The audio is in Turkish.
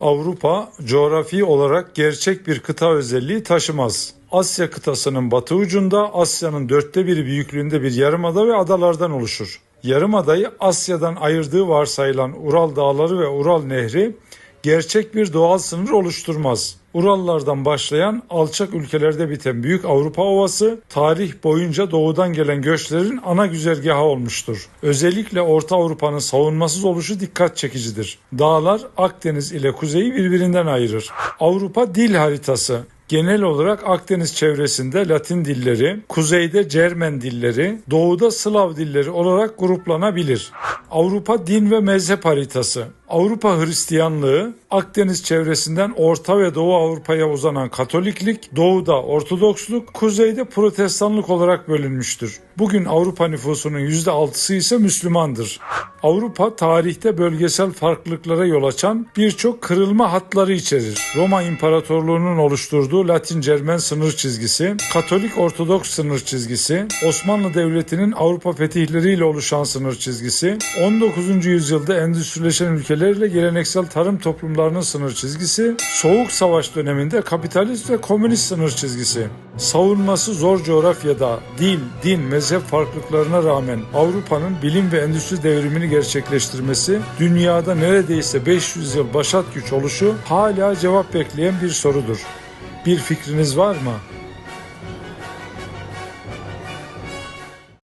Avrupa coğrafi olarak gerçek bir kıta özelliği taşımaz. Asya kıtasının batı ucunda Asya'nın dörtte biri büyüklüğünde bir yarımada ve adalardan oluşur. Yarımadayı Asya'dan ayırdığı varsayılan Ural Dağları ve Ural Nehri gerçek bir doğal sınır oluşturmaz. Urallardan başlayan alçak ülkelerde biten Büyük Avrupa Ovası tarih boyunca doğudan gelen göçlerin ana güzergahı olmuştur. Özellikle Orta Avrupa'nın savunmasız oluşu dikkat çekicidir. Dağlar Akdeniz ile kuzeyi birbirinden ayırır. Avrupa dil haritası Genel olarak Akdeniz çevresinde Latin dilleri, kuzeyde Cermen dilleri, doğuda Slav dilleri olarak gruplanabilir. Avrupa din ve mezhep haritası. Avrupa Hristiyanlığı Akdeniz çevresinden Orta ve Doğu Avrupa'ya uzanan Katoliklik, doğuda Ortodoksluk, kuzeyde Protestanlık olarak bölünmüştür. Bugün Avrupa nüfusunun %6'sı ise Müslümandır. Avrupa tarihte bölgesel farklılıklara yol açan birçok kırılma hatları içerir. Roma İmparatorluğu'nun oluşturduğu Latin Cermen sınır çizgisi, Katolik Ortodoks sınır çizgisi, Osmanlı Devleti'nin Avrupa fetihleriyle oluşan sınır çizgisi, 19. yüzyılda endüstrileşen ülkelerle geleneksel tarım toplumlarının sınır çizgisi, Soğuk Savaş döneminde kapitalist ve komünist sınır çizgisi. Savunması zor coğrafyada dil, din, mezhep farklılıklarına rağmen Avrupa'nın bilim ve endüstri devrimini gerçekleştirmesi, dünyada neredeyse 500 yıl başat güç oluşu hala cevap bekleyen bir sorudur. Bir fikriniz var mı?